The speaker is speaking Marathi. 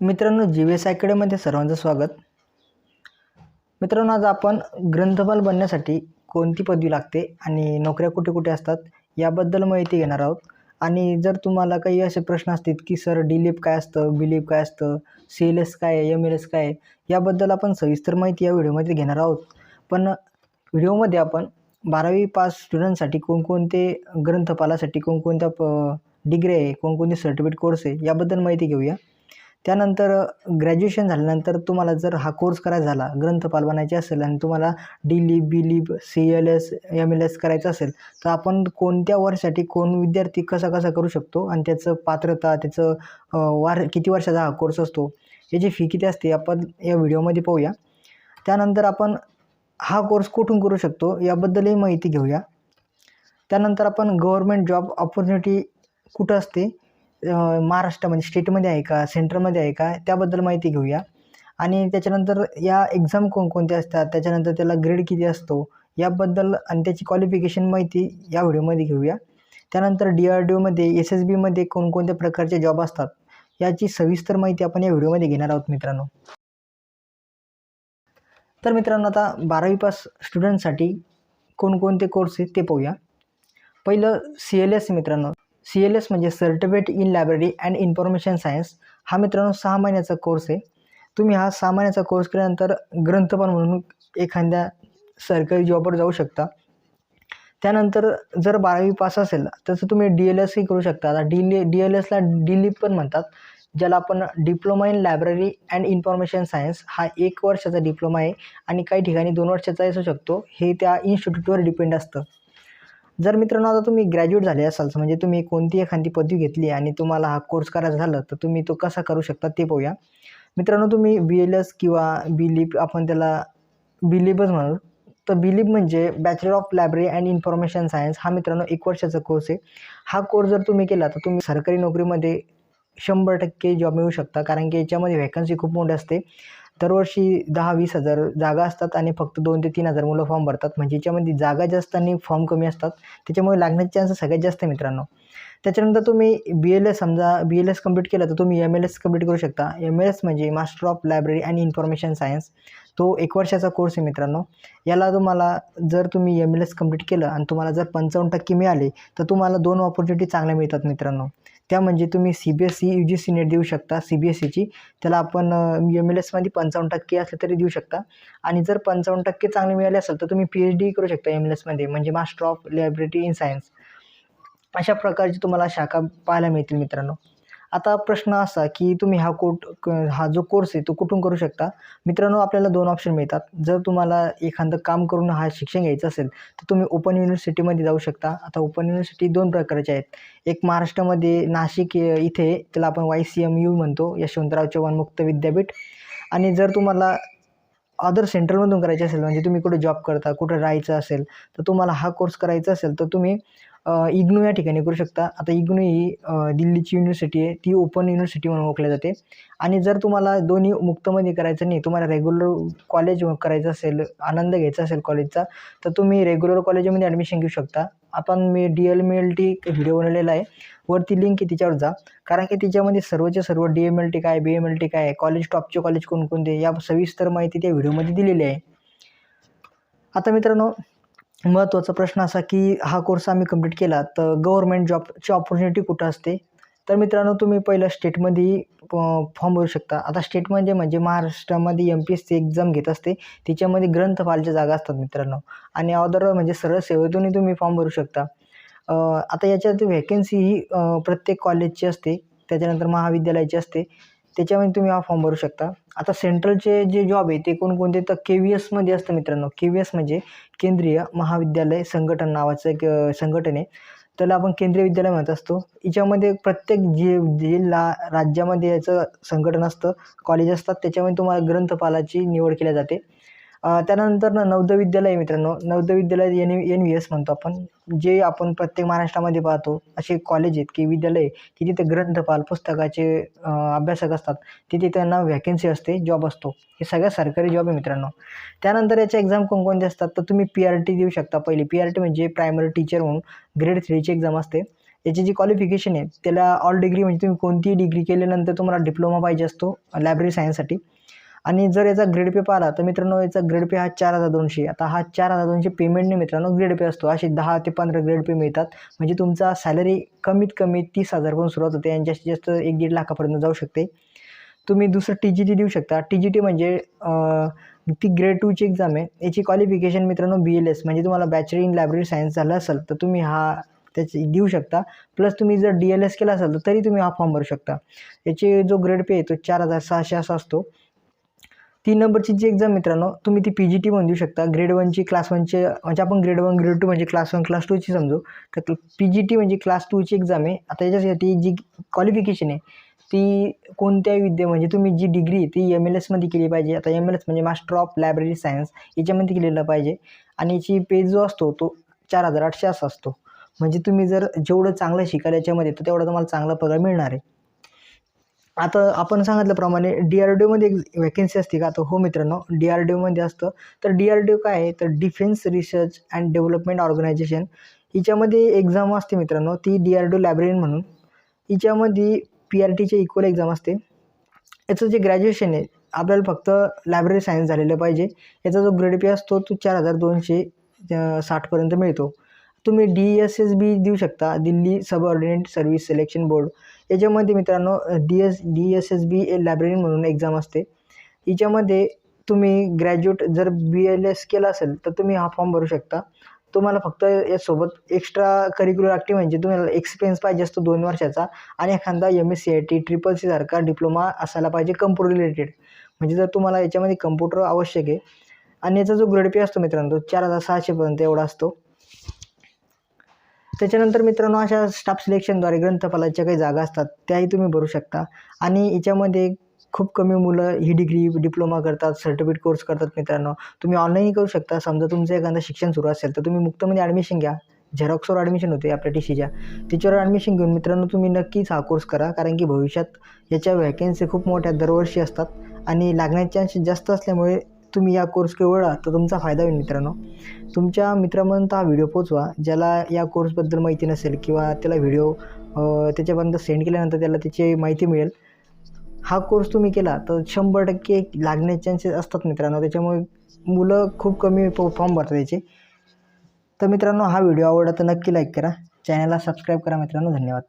मित्रांनो जी व्ही एस अकॅडमीमध्ये सर्वांचं स्वागत. मित्रांनो आज आपण ग्रंथपाल बनण्यासाठी कोणती पदवी लागते आणि नोकऱ्या कुठे कुठे असतात याबद्दल माहिती घेणार आहोत. आणि जर तुम्हाला काही असे प्रश्न असतील की सर डिलीप काय असतं? बिलीप काय असतं? सी एल एस काय आहे? एम एल एस काय आहे? याबद्दल आपण सविस्तर माहिती या व्हिडिओमध्ये घेणार आहोत. पण व्हिडिओमध्ये आपण बारावी पास स्टुडंटसाठी कोणकोणते ग्रंथपालासाठी कोणकोणत्या प डिग्री आहे कोणकोणते सर्टिफिकेट कोर्स आहे याबद्दल माहिती घेऊया. त्यानंतर ग्रॅज्युएशन झाल्यानंतर तुम्हाला जर हा कोर्स करायचा झाला ग्रंथपाल बनायचे असेल आणि तुम्हाला D lib B lib C L S M L S करायचं असेल तर आपण कोणत्या वर्षासाठी कोण विद्यार्थी कसा कसा करू शकतो आणि त्याचं पात्रता त्याचं वार किती वर्षाचा हा कोर्स असतो याची फी किती असते आपण या व्हिडिओमध्ये पाहूया. त्यानंतर आपण हा कोर्स कुठून करू शकतो याबद्दलही माहिती घेऊया. त्यानंतर आपण गव्हर्मेंट जॉब ऑपॉर्च्युनिटी कुठं असते महाराष्ट्रामध्ये स्टेटमध्ये आहे का सेंट्रलमध्ये आहे का त्याबद्दल माहिती घेऊया. आणि त्याच्यानंतर या एक्झाम कोणकोणत्या असतात त्याच्यानंतर त्याला ग्रेड किती असतो याबद्दल आणि त्याची क्वालिफिकेशन माहिती या व्हिडिओमध्ये घेऊया. त्यानंतर डी आर डी ओमध्ये एस एस बीमध्ये कोणकोणत्या प्रकारचे जॉब असतात याची सविस्तर माहिती आपण या व्हिडिओमध्ये घेणार आहोत मित्रांनो. तर मित्रांनो आता बारावी पास स्टुडंटसाठी कोणकोणते कोर्स आहेत ते पाहूया. पहिलं सी एल एस मित्रांनो. सी एल एस म्हणजे certificate in library and information science हा मित्रांनो सहा महिन्याचा कोर्स आहे. तुम्ही हा सहा महिन्याचा कोर्स केल्यानंतर ग्रंथपाल म्हणून एखाद्या सरकारी जॉबवर जाऊ शकता. त्यानंतर जर बारावी पास असेल तसं तुम्ही डी एल एसही करू शकता. आता डी ली डी एल एसला डी लिप पण म्हणतात ज्याला आपण diploma in library and information science हा एक वर्षाचा डिप्लोमा आहे आणि काही ठिकाणी दोन वर्षाचा असू शकतो. हे त्या इन्स्टिट्यूटवर डिपेंड असतं. जर मित्रांनो आता तुम्ही ग्रॅज्युएट झाले असाल म्हणजे तुम्ही कोणती एखादी पदवी घेतली आणि तुम्हाला हा कोर्स करायचा झालं तर तुम्ही तो कसा करू शकता ते पाहूया. मित्रांनो तुम्ही बी एल एस किंवा बी लिप आपण त्याला बी लिपच म्हणू तर बी लिप म्हणजे bachelor of library and information science हा मित्रांनो एक वर्षाचा कोर्स आहे. हा कोर्स जर तुम्ही केला तर तुम्ही सरकारी नोकरीमध्ये शंभर टक्के जॉब मिळू शकता कारण की याच्यामध्ये व्हॅकन्सी खूप मोठी असते. दरवर्षी दहा वीस हजार जागा असतात आणि फक्त दोन ते तीन हजार मुलं फॉर्म भरतात. म्हणजे याच्यामध्ये जागा जास्त आणि फॉर्म कमी असतात. त्याच्यामुळे लागण्याचे चान्स सगळ्यात जास्त आहे मित्रांनो. त्याच्यानंतर तुम्ही बी एल एस समजा बी एल एस कंप्लीट केलं तर तुम्ही एम एल एस कंप्लीट करू शकता. एम एल एस म्हणजे master of library and information science तो एक वर्षाचा कोर्स आहे मित्रांनो. याला तुम्हाला जर तुम्ही एम एल एस कंप्लीट केलं आणि तुम्हाला जर पंचावन्न टक्के मिळाले तर तुम्हाला दोन ऑपॉर्च्युनिटी चांगल्या मिळतात मित्रांनो. त्या म्हणजे तुम्ही C B S C U G C NET देऊ शकता. सी बी एस सीची त्याला आपण एम एल एसमध्ये पंचावन्न टक्के असले तरी देऊ शकता. आणि जर पंचावन्न टक्के चांगले मिळाले असेल तर तुम्ही पी एच डी करू शकता एम एल एसमध्ये म्हणजे master of library in science अशा प्रकारची तुम्हाला शाखा पाहायला मिळतील मित्रांनो. आता प्रश्न असा की तुम्ही हा कोट क- हा जो कोर्स आहे तो कुठून करू शकता? मित्रांनो आपल्याला दोन ऑप्शन मिळतात. जर तुम्हाला एखादं काम करून हा शिक्षण घ्यायचं असेल तर तुम्ही ओपन युनिव्हर्सिटीमध्ये जाऊ शकता. आता ओपन युनिव्हर्सिटी दोन प्रकारचे आहेत. एक महाराष्ट्रामध्ये नाशिक इथे त्याला आपण वाय सी एम यू म्हणतो यशवंतराव चव्हाण मुक्त विद्यापीठ. आणि जर तुम्हाला अदर सेंटरमधून करायचे असेल म्हणजे तुम्ही कुठे जॉब करता कुठं राहायचं असेल तर तुम्हाला हा कोर्स करायचा असेल तर तुम्ही इग्नू या ठिकाणी करू शकता. आता इग्नू ही दिल्लीची युनिव्हर्सिटी आहे. ती ओपन युनिव्हर्सिटी म्हणून ओळखली जाते. आणि जर तुम्हाला दोन्ही मुक्तमध्ये करायचं नाही तुम्हाला रेग्युलर कॉलेज करायचं असेल आनंद घ्यायचा असेल कॉलेजचा तर तुम्ही रेग्युलर कॉलेजमध्ये ॲडमिशन घेऊ शकता. आपण मी D L M L T video बनवलेला आहे. वरती लिंक आहे तिच्यावर जा. कारण की तिच्यामध्ये सर्वचे सर्व डी एम एल टी काय बी एम एल टी काय कॉलेज टॉपचे कॉलेज कोणकोणते या सविस्तर माहिती त्या व्हिडिओमध्ये दिलेली आहे. आता मित्रांनो महत्त्वाचा प्रश्न असा की हा कोर्स आम्ही कंप्लीट केला तर गव्हर्मेंट जॉबची ऑपॉर्च्युनिटी कुठं असते? तर मित्रांनो तुम्ही पहिलं स्टेटमध्ये फॉर्म भरू शकता. आता स्टेटमध्ये म्हणजे, म्हणजे महाराष्ट्रामध्ये M P S C exam घेत असते. तिच्यामध्ये ग्रंथपालच्या जागा असतात मित्रांनो. आणि अदर म्हणजे सरळ सेवेतूनही तुम्ही फॉर्म भरू शकता. आता याच्यात व्हॅकन्सी ही प्रत्येक कॉलेजची असते. त्याच्यानंतर महाविद्यालयाची असते. त्याच्यामध्ये तुम्ही हा फॉर्म भरू शकता. आता सेंट्रलचे जे जॉब आहे ते कोणकोणते? तर के व्ही एसमध्ये असतं मित्रांनो. के व्ही एस म्हणजे केंद्रीय महाविद्यालय संघटन नावाचं एक संघटन आहे. त्याला आपण केंद्रीय विद्यालय म्हणत असतो. याच्यामध्ये प्रत्येक जे जिल्हा राज्यामध्ये याचं संघटन असतं कॉलेज असतात त्याच्यामध्ये तुम्हाला ग्रंथपालाची निवड केली जाते. त्यानंतर ना नवोदय विद्यालय मित्रांनो Navodaya Vidyalaya N N V S म्हणतो आपण जे आपण प्रत्येक महाराष्ट्रामध्ये पाहतो असे कॉलेज आहेत की विद्यालय की तिथे ग्रंथपाल पुस्तकाचे अभ्यासक असतात तिथे त्यांना व्हॅकन्सी असते जॉब असतो. हे सगळ्या सरकारी जॉब आहे मित्रांनो. त्यानंतर याच्या एक्झाम कोणकोणते असतात तर तुम्ही पी आर टी देऊ शकता पहिली. पी आर टी म्हणजे प्रायमरी टीचर म्हणून ग्रेड थ्रीची एक्झाम असते. याची जी क्वालिफिकेशन आहे त्याला ऑल डिग्री म्हणजे तुम्ही कोणतीही डिग्री केल्यानंतर तुम्हाला डिप्लोमा पाहिजे असतो लायब्ररी सायन्ससाठी आणि जर याचा ग्रेड पे पाहिला तर मित्रांनो याचा ग्रेड पे हा चार हजार दोनशे. आता हा चार हजार दोनशे पेमेंटने मित्रांनो ग्रेड पे असतो. असे दहा ते पंधरा ग्रेड पे मिळतात. म्हणजे तुमचा सॅलरी कमीत कमी तीस हजारपासून सुरुवात होते. आणि जास्तीत जास्त एक दीड लाखापर्यंत जाऊ शकते. तुम्ही दुसरं टी जी टी देऊ शकता. टी जी टी म्हणजे ती ग्रेड टूची एक्झाम आहे. याची क्वालिफिकेशन मित्रांनो बी एल एस म्हणजे तुम्हाला बॅचलर इन लायब्ररी सायन्स झालं असेल तर तुम्ही हा त्याची देऊ शकता. प्लस तुम्ही जर डी एल एस केला असेल तर तरी तुम्ही हा फॉर्म भरू शकता. याची जो ग्रेड पे आहे तो चार हजार सहाशे असा असतो. तीन नंबरची जी एक्झाम मित्रांनो तुम्ही ती पी जी टी पण देऊ शकता ग्रेड वनची क्लास वनचे म्हणजे आपण ग्रेड वन ग्रेड टू म्हणजे क्लास वन क्लास टूची समजू. तर पी जी टी म्हणजे क्लास टूची एक्झाम आहे. आता याच्यासाठी जी क्वालिफिकेशन आहे ती कोणत्याही विद्या म्हणजे तुम्ही जी डिग्री ती एम एल एसमध्ये केली पाहिजे. आता एम एल एस म्हणजे मास्टर ऑफ लायब्ररी सायन्स याच्यामध्ये केलेलं पाहिजे. आणि याची पेज जो असतो तो चार हजार आठशे असा असतो. म्हणजे तुम्ही जर जेवढं चांगलं शिकाल याच्यामध्ये तर तेवढं तुम्हाला चांगला पगार मिळणार आहे. आता आपण सांगितल्याप्रमाणे डी आर डी ओमध्ये एक वॅकन्सी असते का? तर हो मित्रांनो डी आर डी ओमध्ये असतं. तर डी आर डी ओ काय आहे? तर defence research and development organisation हिच्यामध्ये exam असते मित्रांनो ती D R D O librarian म्हणून. हिच्यामध्ये पी आर टीची इक्वल एक्झाम असते. याचं जे ग्रॅज्युएशन आहे आपल्याला फक्त लायब्ररी सायन्स झालेलं पाहिजे. याचा जो ग्रेड पी असतो तो चार हजार दोनशे साठपर्यंत मिळतो. तुम्ही डी एस एस बी देऊ शकता Delhi subordinate service selection board याच्यामध्ये मित्रांनो D S D S S B library म्हणून एक्झाम असते. हिच्यामध्ये तुम्ही ग्रॅज्युएट जर बी एल एस केला असेल तर तुम्ही हा फॉर्म भरू शकता. तुम्हाला फक्त यासोबत एक्स्ट्रा करिक्युलर ॲक्टिव्ह म्हणजे तुम्हाला एक्सपिरियन्स पाहिजे असतो दोन वर्षाचा आणि एखादा M S C I T triple C सारखा डिप्लोमा असायला पाहिजे कम्प्युटर रिलेटेड म्हणजे जर तुम्हाला याच्यामध्ये कम्प्युटर आवश्यक आहे आणि याचा जो ग्रेड पे असतो मित्रांनो तो चार हजार सहाशेपर्यंत एवढा असतो. त्याच्यानंतर मित्रांनो अशा स्टाफ सिलेक्शनद्वारे ग्रंथपालाच्या काही जागा असतात त्याही तुम्ही भरू शकता. आणि याच्यामध्ये खूप कमी मुलं ही डिग्री डिप्लोमा करतात सर्टिफिकेट कोर्स करतात मित्रांनो. तुम्ही ऑनलाईनही करू शकता. समजा तुमचं एखादं शिक्षण सुरू असेल तर तुम्ही मुक्तमध्ये ॲडमिशन घ्या. झेरॉक्सवर ॲडमिशन होते आपल्या टी सीच्या त्याच्यावर ॲडमिशन घेऊन मित्रांनो तुम्ही नक्कीच हा कोर्स करा कारण की भविष्यात याच्या व्हॅकन्सी खूप मोठ्या दरवर्षी असतात. आणि लागण्याचे चान्सेस जास्त असल्यामुळे तुम्ही या कोर्स केवळा तर तुमचा फायदा होईल मित्रांनो. तुमच्या मित्रापर्यंत हा व्हिडिओ पोचवा ज्याला या कोर्सबद्दल माहिती नसेल किंवा त्याला व्हिडिओ त्याच्यापर्यंत सेंड केल्यानंतर त्याला त्याची माहिती मिळेल. हा कोर्स तुम्ही केला तर शंभर टक्के लागण्याचे चान्सेस असतात मित्रांनो. त्याच्यामुळे मुलं खूप कमी फॉर्म भरतात त्याचे तर मित्रांनो हा व्हिडिओ आवडला तर नक्की लाईक करा. चॅनलला सबस्क्राईब करा मित्रांनो. धन्यवाद.